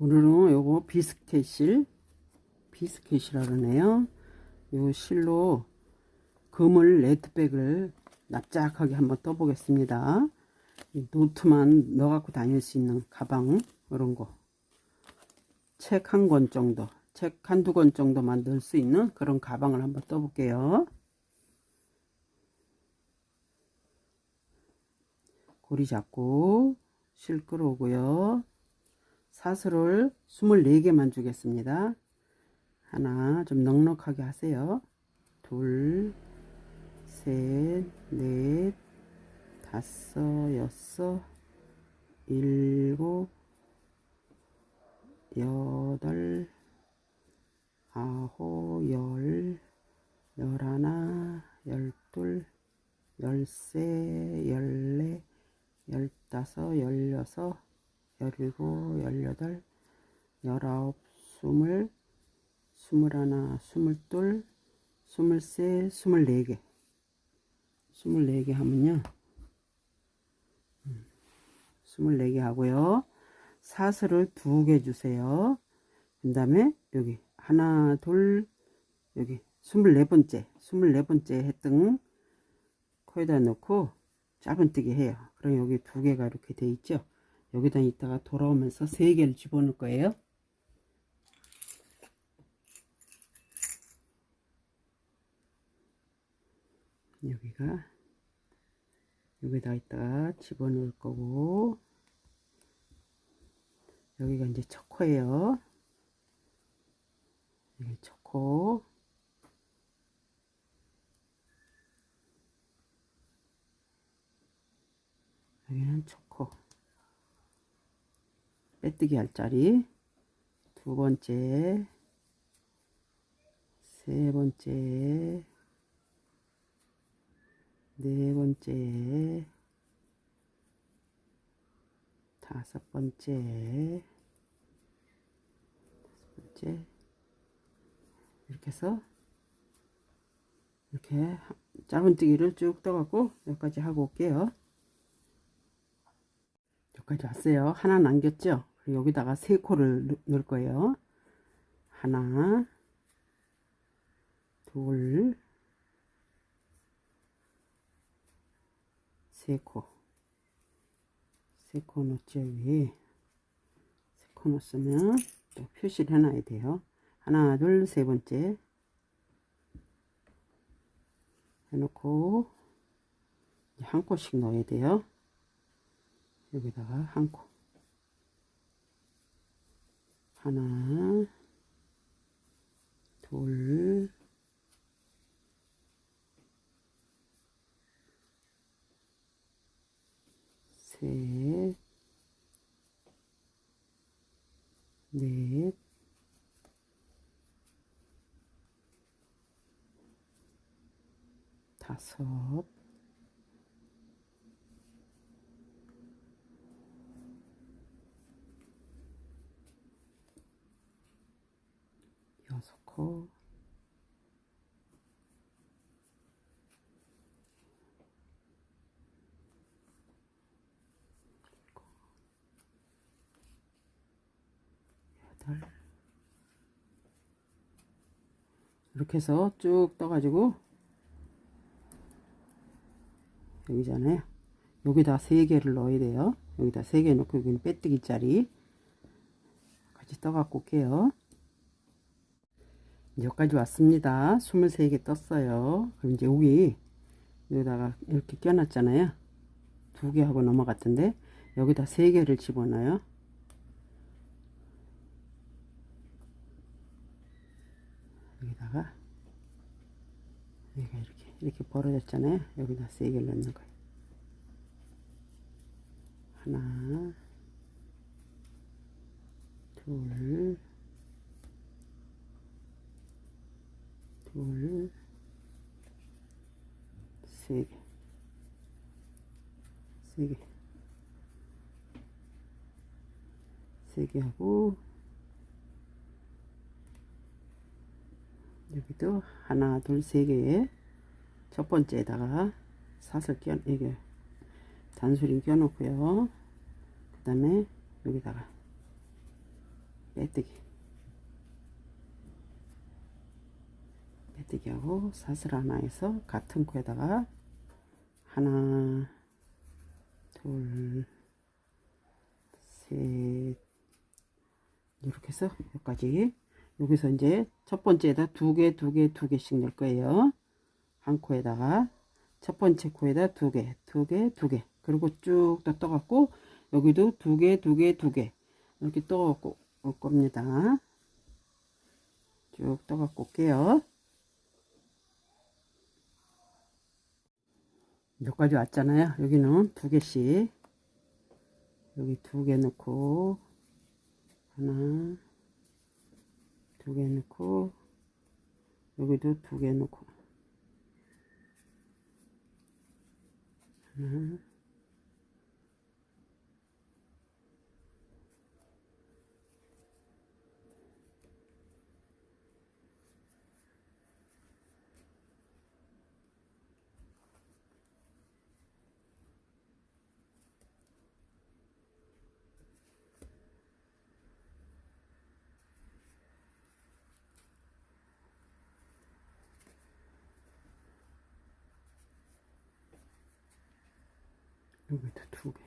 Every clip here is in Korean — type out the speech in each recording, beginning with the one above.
오늘은 요거 비스켓 실 비스켓이라 그러네요. 요 실로 그물 네트백을 납작하게 한번 떠 보겠습니다. 이 노트만 넣어 갖고 다닐 수 있는 가방 이런 거. 책 한 권 정도 책 한두 권 정도만 넣을 수 있는 그런 가방을 한번 떠 볼게요. 고리 잡고 실 끌어오고요 사슬을 24개만 주겠습니다. 하나 좀 넉넉하게 하세요. 둘, 셋, 넷, 다섯, 여섯, 일곱, 여덟, 아홉, 열, 열하나, 열둘, 열세, 열네, 열다섯, 열여섯, 열일곱, 열여덟, 열아홉, 스물, 스물하나, 스물둘, 스물세, 스물네 개. 스물네 개 하면요. 음, 스물네 개 하고요. 사슬을 두 개 주세요. 그 다음에 여기 하나, 둘, 여기 스물네 번째, 스물네 번째 했던 코에다 넣고 짧은뜨기 해요. 그럼 여기 두 개가 이렇게 돼 있죠. 여기다 이따가 돌아오면서 세 개를 집어넣을 거예요. 여기가 여기다 이따가 집어넣을 거고 여기가 이제 초코예요. 여기 초코 여기는 초코 빼뜨기 할 자리. 두 번째 세 번째 네 번째 다섯 번째 다섯 번째. 이렇게 해서 이렇게 짧은뜨기를 쭉 떠갖고 여기까지 하고 올게요. 여기까지 왔어요. 하나 남겼죠 여기다가 세 코를 넣- 넣을 거예요 하나 둘 세 코. 세 코 넣죠, 여기. 세코 넣었으면 또 표시를 해놔야 돼요. 하나, 둘, 세 번째. 해놓고, 이제 한 코씩 넣어야 돼요. 여기다가 한 코. 하나, 둘, 셋, 넷, 다섯, 코, 여덟 이렇게 해서 쭉 떠가지고 여기잖아요. 여기다 세 개를 넣어야 돼요. 여기다 세개 넣고 여기는 빼뜨기 자리 같이 떠갖고 올게요. 여기까지 왔습니다. 23개 떴어요. 그럼 이제 여기 여기다가 이렇게 껴놨잖아요. 두 개 하고 넘어갔던데 여기다 세 개를 집어넣어요 여기다가 여기가 이렇게 벌어졌잖아요. 여기다 세 개를 넣는 거예요. 하나 둘 둘, 세 개, 세 개, 세 개 하고, 여기도 하나, 둘, 세 개에 첫 번째에다가 사슬 껴, 이게 단수림 껴놓고요. 그 다음에 여기다가 빼뜨기 빼뜨기 하고 사슬 하나 에서 같은 코에다가 하나 둘셋 이렇게 해서 여기까지 여기서 이제 첫 번째에다 두 개, 두 개, 두 개씩 넣을 거예요. 한 코에다가 첫 번째 코에다 두 개, 두 개, 두 개. 그리고 쭉 더 떠갖고 여기도 두 개, 두 개, 두 개. 이렇게 떠갖고 올 겁니다. 쭉 떠갖고 올게요. 여기까지 왔잖아요. 여기는 두 개씩. 여기 두 개 넣고 하나 두 개 넣고 여기도 두 개 넣고 하 여기도 두 개.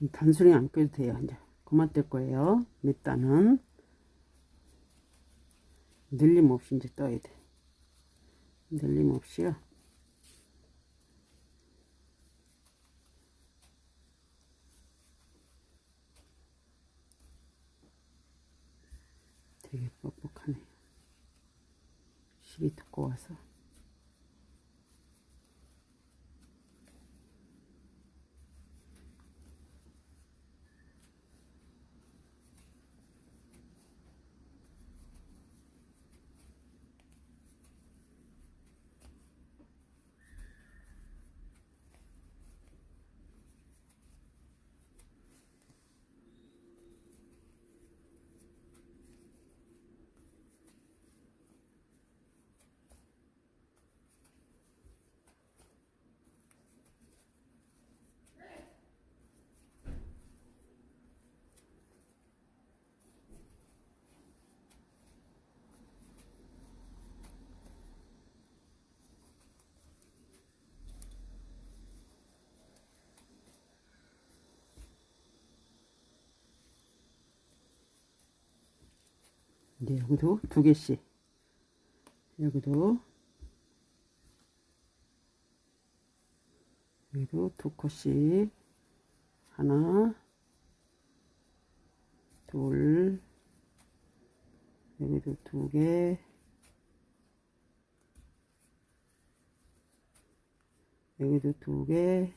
이 단수령 안 껴도 돼요. 이제 그만 뗄 거예요. 밑단은 늘림 없이 이제 떠야 돼. 늘림 없이요. 되게 뻑뻑하네요. 실이 두꺼워서. 이제 여기도 두 개씩. 여기도 여기도 두 컷씩 하나 둘 여기도 두 개. 여기도 두개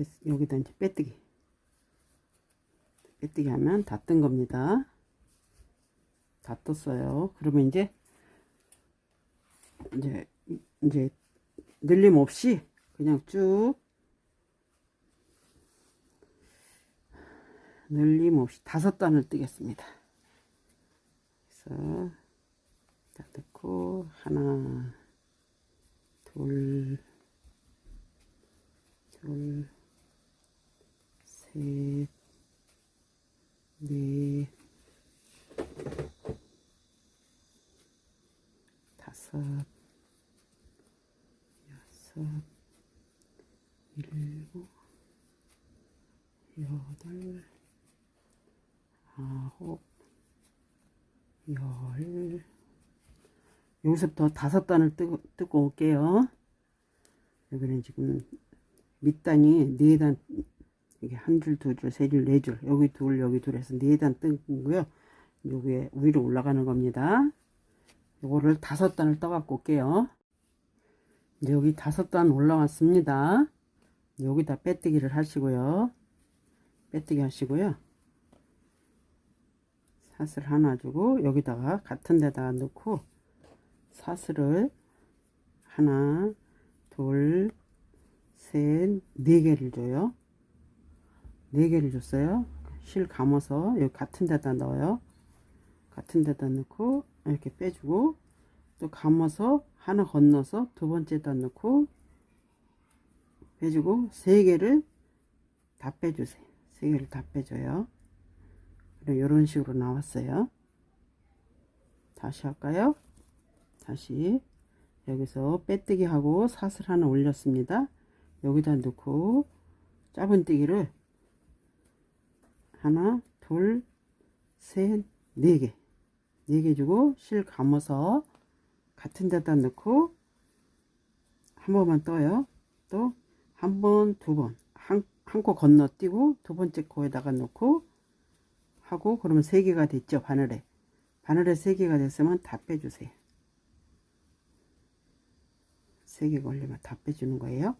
됐, 여기다 이제 빼뜨기. 빼뜨기 하면 다 뜬 겁니다. 다 떴어요. 그러면 이제 이제 이제 늘림 없이 그냥 쭉 늘림 없이 다섯 단을 뜨겠습니다. 그래서 딱 넣고 하나 둘 둘, 셋, 넷, 다섯, 여섯, 일곱, 여덟, 아홉, 열. 여기서부터 다섯 단을 뜨고, 뜨고 올게요. 여기는 지금 밑단이 네 단 이게 한 줄, 두 줄, 세 줄, 네 줄. 여기 둘, 여기 둘 해서 네 단 뜬고요. 여기에 위로 올라가는 겁니다. 요거를 다섯 단을 떠갖고 올게요. 여기 다섯 단 올라왔습니다. 여기다 빼뜨기를 하시고요. 빼뜨기 하시고요. 사슬 하나 주고 여기다가 같은 데다가 넣고 사슬을 하나, 둘, 셋, 네 개를 줘요. 네 개를 줬어요. 실 감아서 여기 같은 데다 넣어요. 같은 데다 넣고 이렇게 빼주고 또 감아서 하나 건너서 두 번째다 넣고 빼주고 세 개를 다 빼주세요. 세 개를 다 빼줘요. 이런 식으로 나왔어요. 다시 할까요? 다시 여기서 빼뜨기 하고 사슬 하나 올렸습니다. 여기다 넣고 짧은뜨기를 하나, 둘, 셋, 네 개. 네 개 주고 실 감아서 같은 데다 넣고 한 번만 떠요. 또 한 번, 두 번. 한, 한 코 건너뛰고 두 번째 코에다가 넣고 하고 그러면 세 개가 됐죠. 바늘에. 바늘에 세 개가 됐으면 다 빼주세요. 세 개 걸리면 다 빼주는 거예요.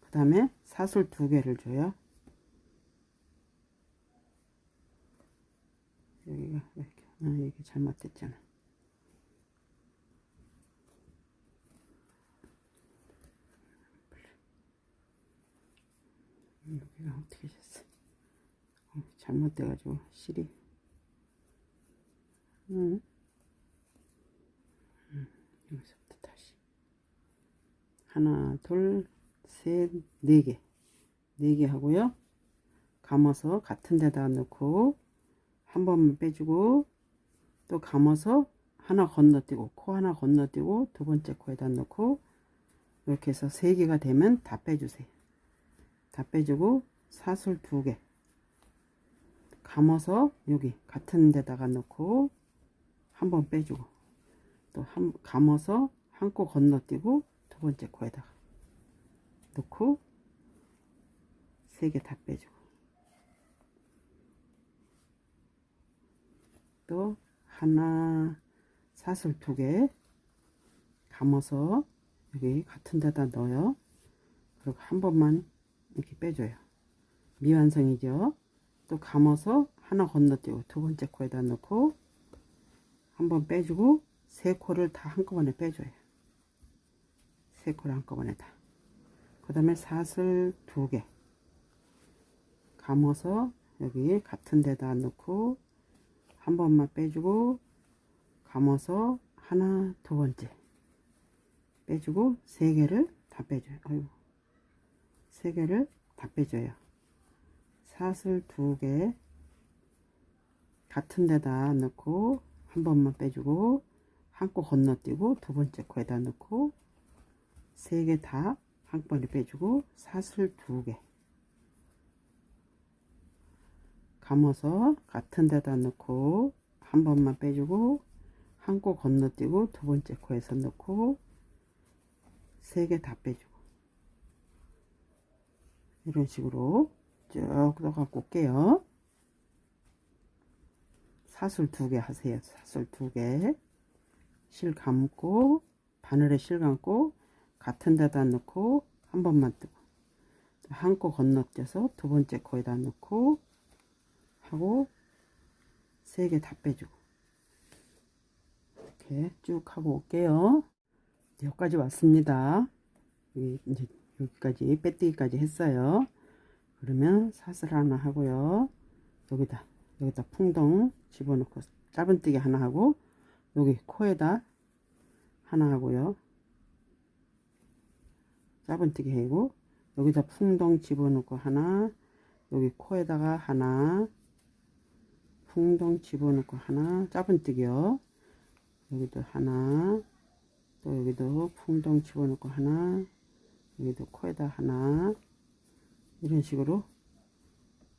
그 다음에 사슬 두 개를 줘요. 여기가 이렇게 아, 이게 잘못됐잖아. 여기가 어떻게 됐어? 어, 잘못돼가지고 실이 응. 응, 여기서부터 다시 하나 둘셋네 개네 개 하고요 감아서 같은 데다 넣고 한 번만 빼주고 또 감아서 하나 건너뛰고 코 하나 건너뛰고 두 번째 코에다 넣고 이렇게 해서 세 개가 되면 다 빼주세요. 다 빼주고 사슬 두 개 감아서 여기 같은 데다가 넣고 한 번 빼주고 또 한 감아서 한 코 건너뛰고 두 번째 코에다가 넣고 세 개 다 빼주고 또 하나 사슬 두 개 감아서 여기 같은 데다 넣어요. 그리고 한 번만 이렇게 빼줘요. 미완성이죠? 또 감아서 하나 건너뛰고 두 번째 코에다 넣고 한 번 빼주고 세 코를 다 한꺼번에 빼줘요. 세 코를 한꺼번에 다. 그 다음에 사슬 두 개 감아서 여기 같은 데다 넣고 한 번만 빼주고 감아서 하나 두 번째. 빼주고 세 개를 다 빼줘요. 아이고. 세 개를 다 빼줘요. 사슬 두 개 같은 데다 넣고 한 번만 빼주고 한 코 건너뛰고 두 번째 코에다 넣고 세 개 다 한 번에 빼주고 사슬 두개 감아서 같은 데다 넣고 한 번만 빼주고 한 코 건너뛰고 두 번째 코에서 넣고 세 개 다 빼주고. 이런 식으로 쭉 넣어갖고 올게요. 사슬 두 개 하세요. 사슬 두개실 감고 바늘에 실 감고 같은 데다 넣고 한 번만 뜨고. 한 코 건너뛰어서 두 번째 코에다 넣고 하고 세 개 다 빼주고 이렇게 쭉 하고 올게요. 여기까지 왔습니다. 여기 이제 여기까지 빼뜨기까지 했어요. 그러면 사슬 하나 하고요. 여기다 여기다 풍덩 집어넣고 짧은뜨기 하나 하고 여기 코에다 하나 하고요. 짧은뜨기 하고 여기다 풍덩 집어넣고 하나 여기 코에다가 하나 풍덩 집어넣고 하나 짧은뜨기요. 여기도 하나 또 여기도 풍덩 집어넣고 하나 여기도 코에다 하나. 이런 식으로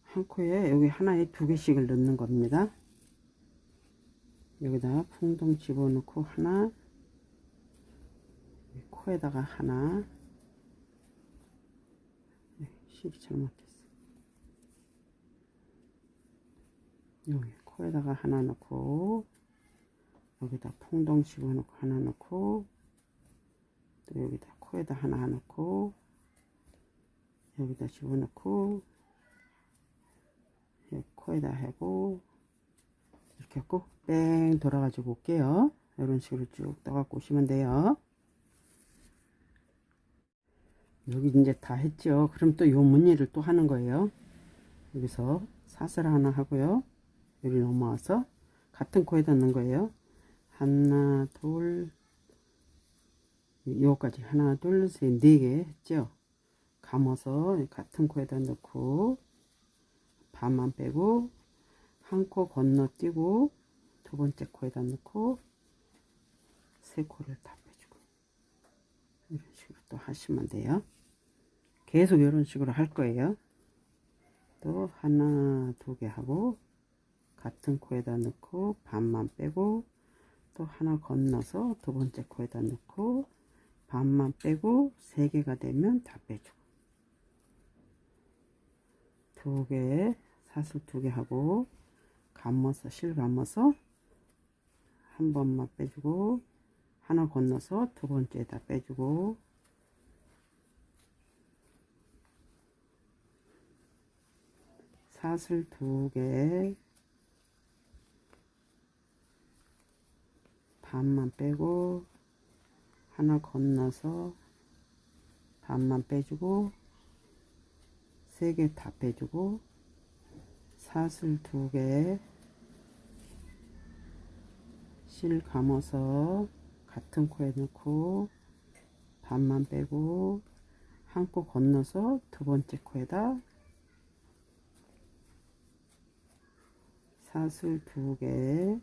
한 코에 여기 하나에 두 개씩을 넣는 겁니다. 여기다 풍덩 집어넣고 하나 코에다가 하나. 네, 실이 잘못됐어 여기 코에다가 하나 넣고 여기다 풍덩 집어넣고 하나 넣고 또 여기다 코에다 하나 넣고 여기다 집어넣고 코에다 하고 이렇게 하고 뺑 돌아가지고 올게요. 이런 식으로 쭉 떠갖고 오시면 돼요. 여기 이제 다 했죠. 그럼 또 요 무늬를 또 하는 거예요. 여기서 사슬 하나 하고요 여기 넘어와서 같은 코에다 넣는 거예요. 하나 둘 요까지. 하나 둘 셋 네 개 했죠? 감아서 같은 코에다 넣고 반만 빼고 한 코 건너뛰고 두 번째 코에다 넣고 세 코를 다 빼주고. 이런 식으로 또 하시면 돼요. 계속 이런 식으로 할 거예요. 또 하나 두 개 하고 같은 코에다 넣고 반만 빼고 또 하나 건너서 두 번째 코에다 넣고 반만 빼고 세 개가 되면 다 빼주고 두 개 사슬 두 개 하고 감아서 실 감아서 한 번만 빼주고 하나 건너서 두 번째에다 빼주고. 사슬 두개 반만 빼고 하나 건너서 반만 빼주고 세 개 다 빼주고 사슬 두 개 실 감아서 같은 코에 넣고 반만 빼고 한 코 건너서 두 번째 코에다 사슬 두개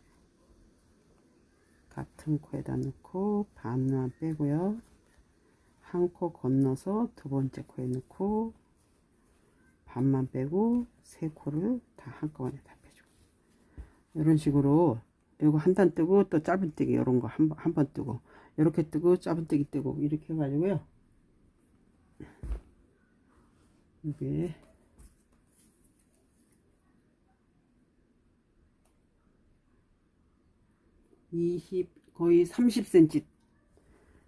같은 코에다 넣고 반만 빼고요. 한 코 건너서 두 번째 코에 넣고 반만 빼고 세 코를 다 한꺼번에 다 빼주고 이런 식으로 이거 한 단 뜨고 또 짧은뜨기 이런 거한번한번 뜨고 이렇게 뜨고 짧은뜨기 뜨고 이렇게 해가지고요. 이게 이십 거의 30cm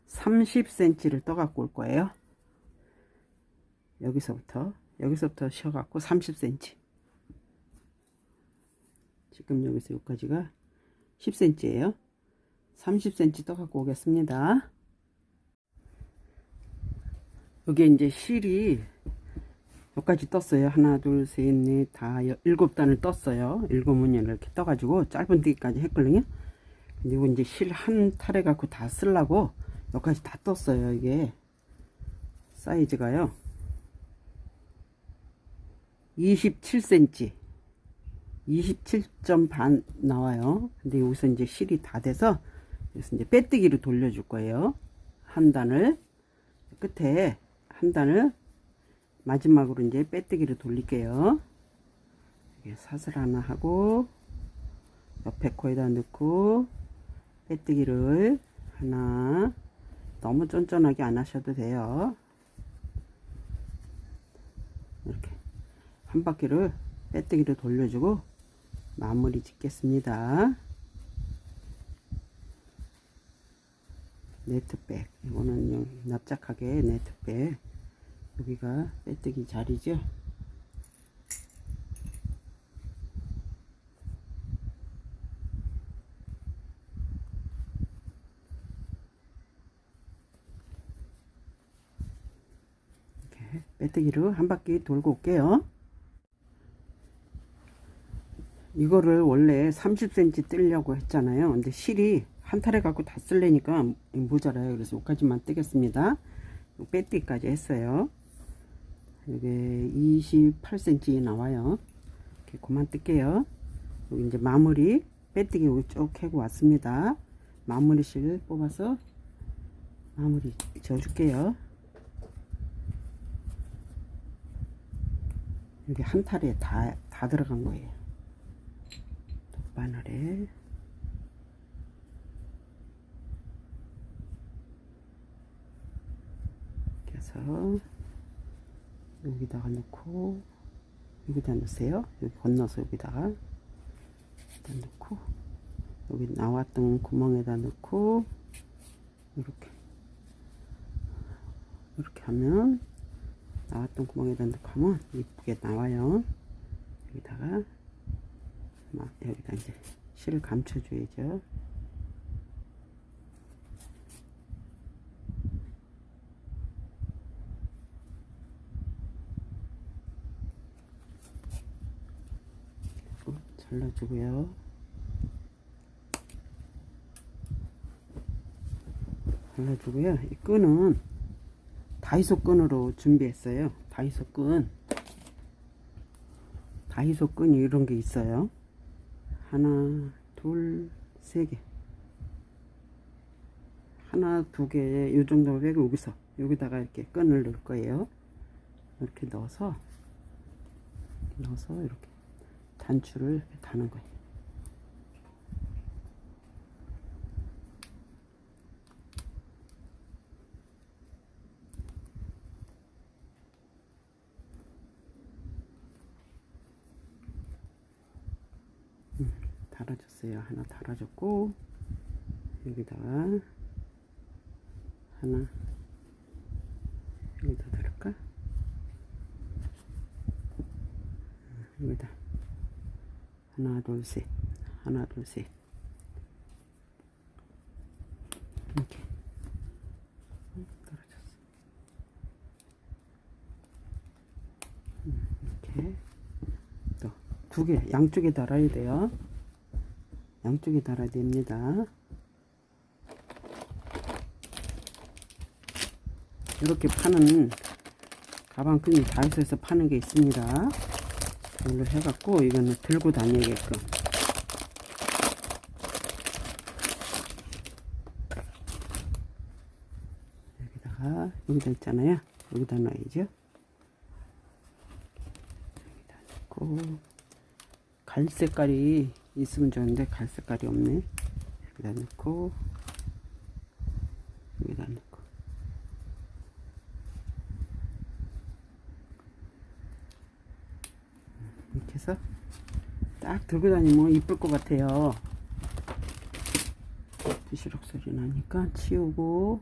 30cm를 떠 갖고 올 거예요. 여기서부터 여기서부터 쉬어 갖고 30cm 지금 여기서 여기까지가 10cm예요. 30cm 떠 갖고 오겠습니다. 여기 이제 실이 여기까지 떴어요. 하나, 둘, 셋, 넷, 다 여- 일곱 단을 떴어요. 일곱 문연을 이렇게 떠가지고 짧은 뜨기까지 했거든요. 그리고 이제 실 한 탈에 갖고 다 쓰려고 여기까지 다 떴어요. 이게 사이즈가요. 27cm 27점 반 나와요. 근데 여기서 이제 실이 다 돼서 여기서 이제 빼뜨기로 돌려줄 거예요. 한 단을 끝에 한 단을 마지막으로 이제 빼뜨기로 돌릴게요. 사슬 하나 하고 옆에 코에다 넣고 빼뜨기를 하나 너무 쫀쫀하게 안 하셔도 돼요. 이렇게 한 바퀴를 빼뜨기로 돌려주고 마무리 짓겠습니다. 네트백 이거는 요 납작하게 네트백 여기가 빼뜨기 자리죠. 빼뜨기로 한 바퀴 돌고 올게요. 이거를 원래 30cm 뜨려고 했잖아요. 근데 실이 한 탈에 갖고 다 쓸래니까 모자라요. 그래서 여기까지만 뜨겠습니다. 빼뜨기까지 했어요. 이게 28cm 나와요. 이렇게 그만 뜰게요. 여기 이제 마무리 빼뜨기 쭉 해고 왔습니다. 마무리 실 뽑아서 마무리 지어줄게요. 여기 한 탈에 다, 다 들어간 거예요. 바늘에 그래서 여기다가 넣고 여기다 넣으세요. 여기 건너서 여기다가 여기다 넣고 여기 나왔던 구멍에다 넣고 이렇게 이렇게 하면 나왔던 구멍에다 넣고 하면 이쁘게 나와요. 여기다가 막 여기다 이제 실을 감춰줘야죠. 어, 잘라주고요. 발라주고요. 이 끈은 다이소 끈으로 준비했어요. 다이소 끈. 다이소 끈이 이런 게 있어요. 하나, 둘, 세 개. 하나, 두 개, 요 정도 빼고 여기서, 여기다가 이렇게 끈을 넣을 거예요. 이렇게 넣어서, 넣어서 이렇게 단추를 이렇게 다는 거예요. 달아줬어요. 하나 달아줬고 여기다가 하나 여기다 달을까? 여기다 하나 둘셋 하나 둘셋 이렇게 떨어졌어. 음, 이렇게 또 두 개 양쪽에 달아야 돼요. 양쪽에 달아야 됩니다. 이렇게 파는 가방끈이 다이소에서 파는 게 있습니다. 이걸로 해갖고 이거는 들고 다니게끔. 여기다가 여기다 있잖아요. 여기다 넣어야죠. 여기다 넣고 갈 색깔이 있으면 좋은데 갈 색깔이 없네. 여기다 넣고 여기다 넣고 이렇게 해서 딱 들고 다니면 이쁠 것 같아요. 부시럭 소리 나니까 치우고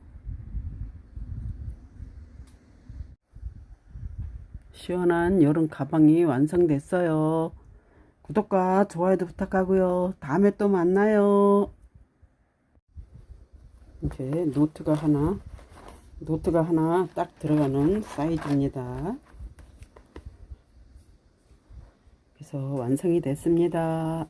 시원한 여름 가방이 완성됐어요. 구독과 좋아요도 부탁하고요. 다음에 또 만나요. 이제 노트가 하나, 노트가 하나 딱 들어가는 사이즈입니다. 그래서 완성이 됐습니다.